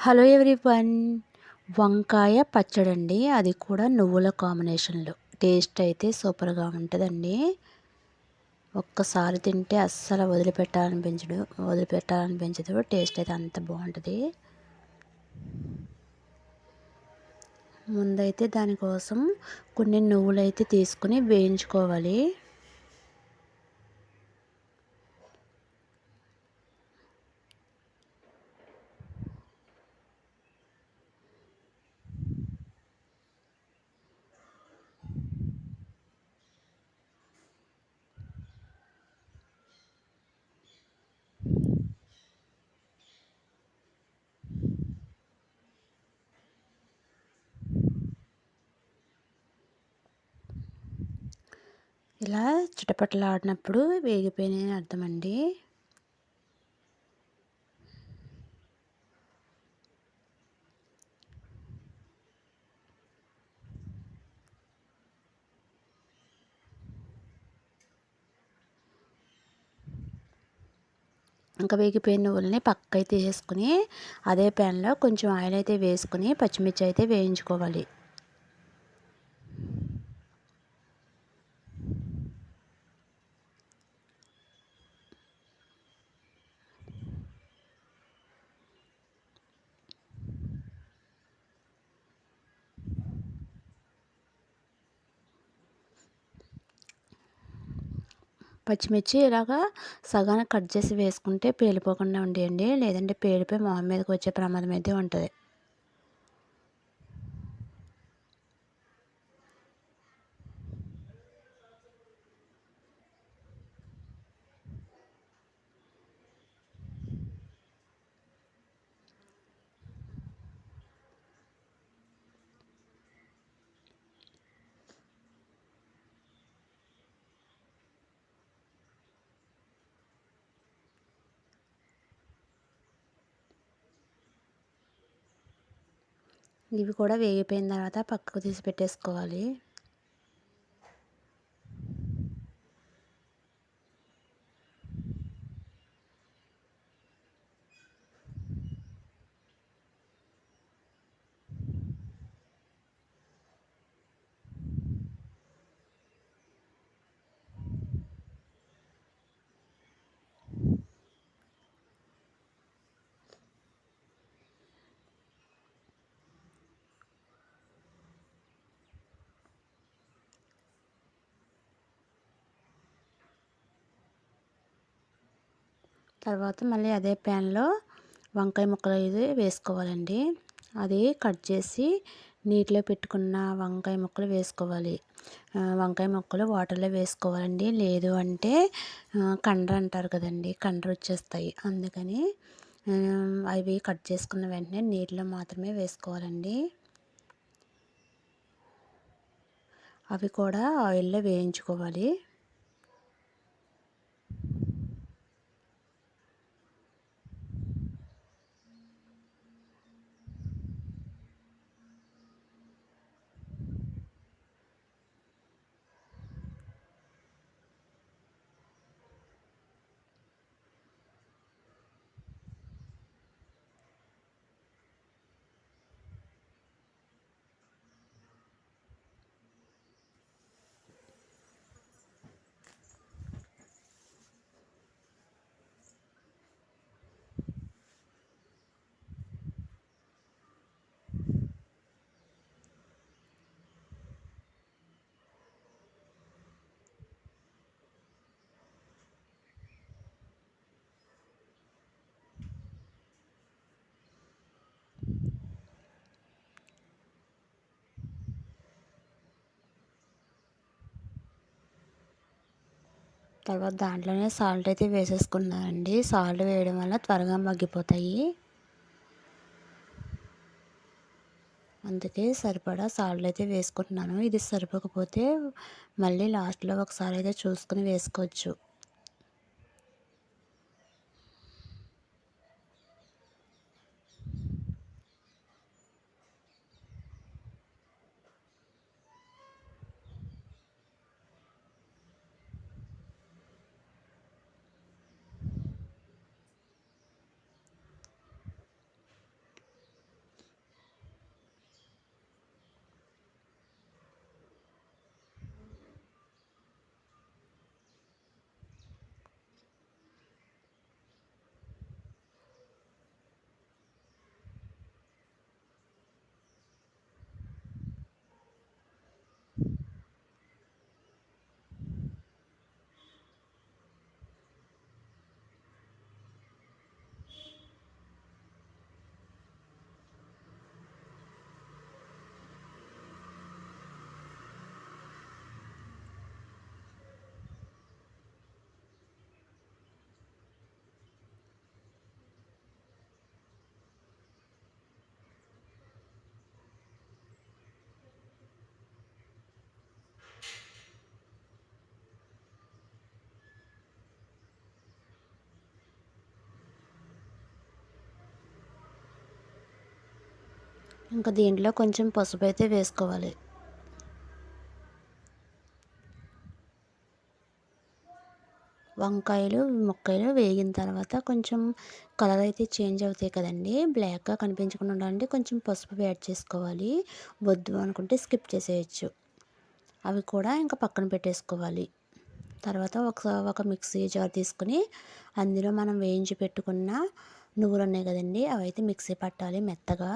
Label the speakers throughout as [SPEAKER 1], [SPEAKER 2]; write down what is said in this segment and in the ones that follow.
[SPEAKER 1] Hello everyone. వంకాయ పచ్చడి అండి అది కూడా నువ్వుల కాంబినేషన్లో. టేస్ట్ అయితే సూపర్గా ఉంటుందండి. ఒక్కసారి తింటే అస్సలు వదిలిపెట్టాలనిపించడు. వదిలిపెట్టాలనిపించదు. టేస్ట్ అయితే అంత బాగుంటుంది. ముందైతే దానికోసం కొన్ని నువ్వులు అయితే తీసుకుని వేయించుకోవాలి. ఇలా చిటపటలాడినప్పుడు వేగిపోయినాయని అర్థం అండి ఇంకా వేగిపోయిన నువ్వులని పక్కకి తీసేసుకుని అదే ప్యాన్లో కొంచెం ఆయిల్ అయితే వేసుకుని పచ్చిమిర్చి అయితే వేయించుకోవాలి. పచ్చిమిర్చి ఇలాగా సగాన కట్ చేసి వేసుకుంటే పేలిపోకుండా ఉండేయండి. లేదంటే పేలిపోయి మొహం మీదకి వచ్చే ప్రమాదం అయితే ఉంటుంది. ఇవి కూడా వేగిపోయిన తర్వాత పక్కకు తీసి పెట్టేసుకోవాలి. తర్వాత మళ్ళీ అదే ప్యాన్లో వంకాయ ముక్కలు ఇది వేసుకోవాలండి. అది కట్ చేసి నీటిలో పెట్టుకున్న వంకాయ ముక్కలు వేసుకోవాలి. వంకాయ ముక్కలు వాటర్లో వేసుకోవాలండి. లేదు అంటే కండ్ర అంటారు కదండి కండ్ర వచ్చేస్తాయి. అందుకని అవి కట్ చేసుకున్న వెంటనే నీటిలో మాత్రమే వేసుకోవాలండి. అవి కూడా ఆయిల్లో వేయించుకోవాలి. తర్వాత దాంట్లోనే సాల్ట్ అయితే వేసేసుకున్నానండి సాల్ట్ వేయడం వల్ల త్వరగా మగ్గిపోతాయి. అందుకే సరిపడా సాల్ట్ అయితే వేసుకుంటున్నాను. ఇది సరిపోకపోతే మళ్ళీ లాస్ట్లో ఒకసారి అయితే చూసుకుని వేసుకోవచ్చు. ఇంకా దీంట్లో కొంచెం పసుపు అయితే వేసుకోవాలి. వంకాయలు ముక్కలు వేగిన తర్వాత కొంచెం కలర్ అయితే చేంజ్ అవుతాయి కదండి. బ్లాక్గా కనిపించకుండా ఉండాలంటే కొంచెం పసుపు యాడ్ చేసుకోవాలి. వద్దు అనుకుంటే స్కిప్ చేసేయచ్చు. అవి కూడా ఇంకా పక్కన పెట్టేసుకోవాలి. తర్వాత ఒక ఒక మిక్సీ జార్ తీసుకుని అందులో మనం వేయించి పెట్టుకున్న నువ్వులు ఉన్నాయి కదండి అవి అయితే మిక్సీ పట్టాలి మెత్తగా.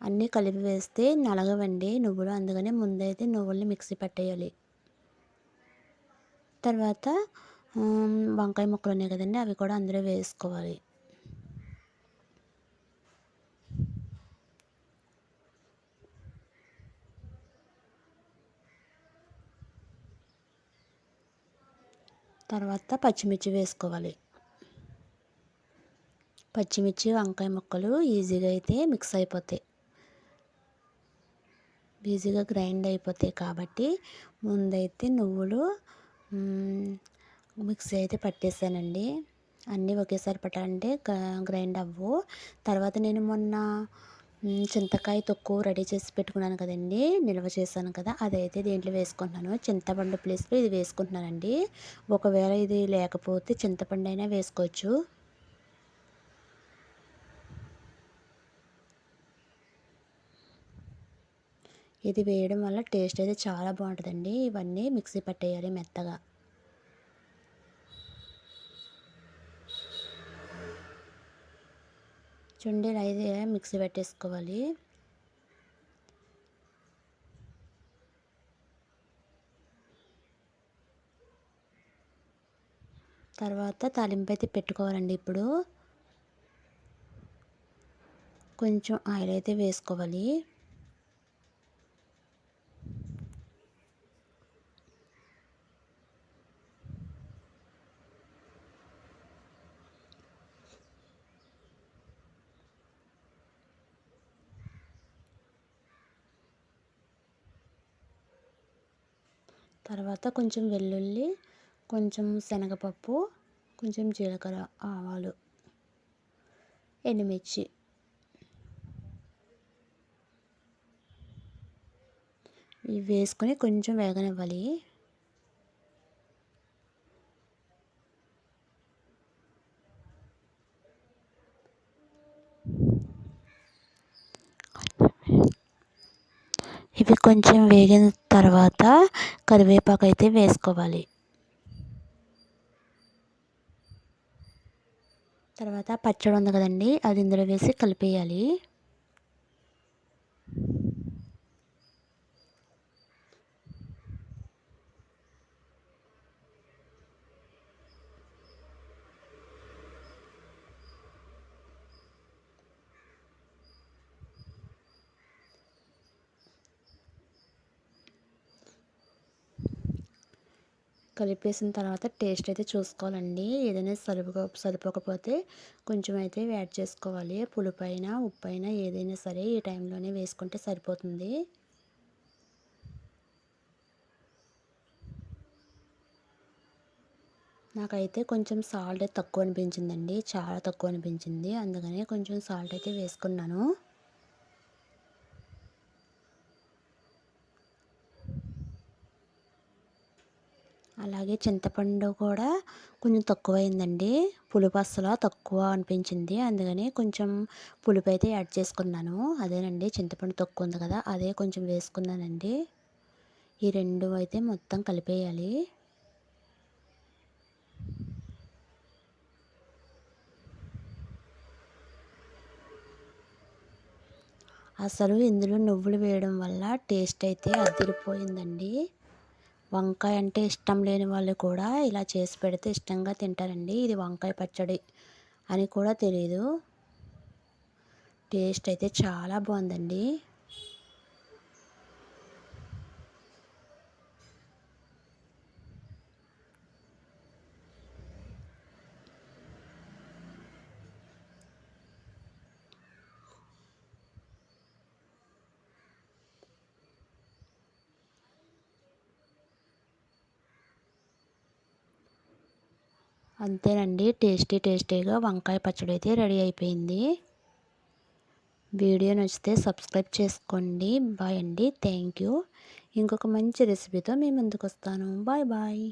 [SPEAKER 1] అన్నీ కలిపి వేస్తే నలగవండి నువ్వులు. అందుకని ముందైతే నువ్వుల్ని మిక్సీ పట్టేయాలి. తర్వాత వంకాయ ముక్కలు ఉన్నాయి కదండి అవి కూడా అందులో వేసుకోవాలి. తర్వాత పచ్చిమిర్చి వేసుకోవాలి. పచ్చిమిర్చి వంకాయ ముక్కలు ఈజీగా అయితే మిక్స్ అయిపోతాయి. ఈజీగా గ్రైండ్ అయిపోతాయి కాబట్టి ముందైతే నువ్వులు మిక్సీ అయితే పట్టేసానండి. అన్నీ ఒకేసారి పట్టాలంటే గ్రైండ్ అవ్వు. తర్వాత నేను మొన్న చింతకాయ తొక్కు రెడీ చేసి పెట్టుకున్నాను కదండి నిల్వ చేశాను కదా అదైతే దీంట్లో వేసుకుంటున్నాను? చింతపండు ప్లేస్లో ఇది వేసుకుంటున్నానండి. ఒకవేళ ఇది లేకపోతే చింతపండు అయినా వేసుకోవచ్చు. ఇది వేయడం వల్ల టేస్ట్ అయితే చాలా బాగుంటుందండి. ఇవన్నీ మిక్సీ పట్టేయాలి మెత్తగా. చుండీలు అయితే మిక్సీ పెట్టేసుకోవాలి. తర్వాత తాలింపు అయితే పెట్టుకోవాలండి ఇప్పుడు. కొంచెం ఆయిల్ అయితే వేసుకోవాలి. తర్వాత కొంచెం వెల్లుల్లి కొంచెం శనగపప్పు కొంచెం జీలకర్ర ఆవాలు ఎండుమిర్చి ఇవి వేసుకొని కొంచెం వేగనివ్వాలి. ఇవి కొంచెం వేగిన తర్వాత కరివేపాకు అయితే వేసుకోవాలి. తర్వాత పచ్చడి ఉంది కదండి అది ఇందులో వేసి కలిపేయాలి. కలిపేసిన తర్వాత టేస్ట్ అయితే చూసుకోవాలండి. ఏదైనా సరిపో సరిపోకపోతే కొంచెం అయితే యాడ్ చేసుకోవాలి. పులుపు అయినా ఉప్పు అయినా ఏదైనా సరే ఈ టైంలోనే వేసుకుంటే సరిపోతుంది. నాకైతే కొంచెం సాల్ట్ తక్కువ అనిపించిందండి. చాలా తక్కువ అనిపించింది. అందుకనే కొంచెం సాల్ట్ అయితే వేసుకున్నాను. అలాగే చింతపండు కూడా కొంచెం తక్కువైందండి. పులుపు అస్సలు తక్కువ అనిపించింది. అందుకని కొంచెం పులుపు అయితే యాడ్ చేసుకున్నాను. అదేనండి చింతపండు తక్కువ ఉంది కదా అదే కొంచెం వేసుకున్నానండి. ఈ రెండు అయితే మొత్తం కలిపేయాలి. అసలు ఇందులో నువ్వులు వేయడం వల్ల టేస్ట్ అయితే అదిరిపోయిందండి. వంకాయ అంటే ఇష్టం లేని వాళ్ళు కూడా ఇలా చేసి పెడితే ఇష్టంగా తింటారండి. ఇది వంకాయ పచ్చడి అని కూడా తెలియదు టేస్ట్ అయితే చాలా బాగుందండి. అంతేనండి. టేస్టీ టేస్టీగా వంకాయ పచ్చడి అయితే రెడీ అయిపోయింది. వీడియో నచ్చితే సబ్స్క్రైబ్ చేసుకోండి. బాయ్ అండి. Thank you. ఇంకొక మంచి రెసిపీతో మీ ముందుకు వస్తాను. Bye bye.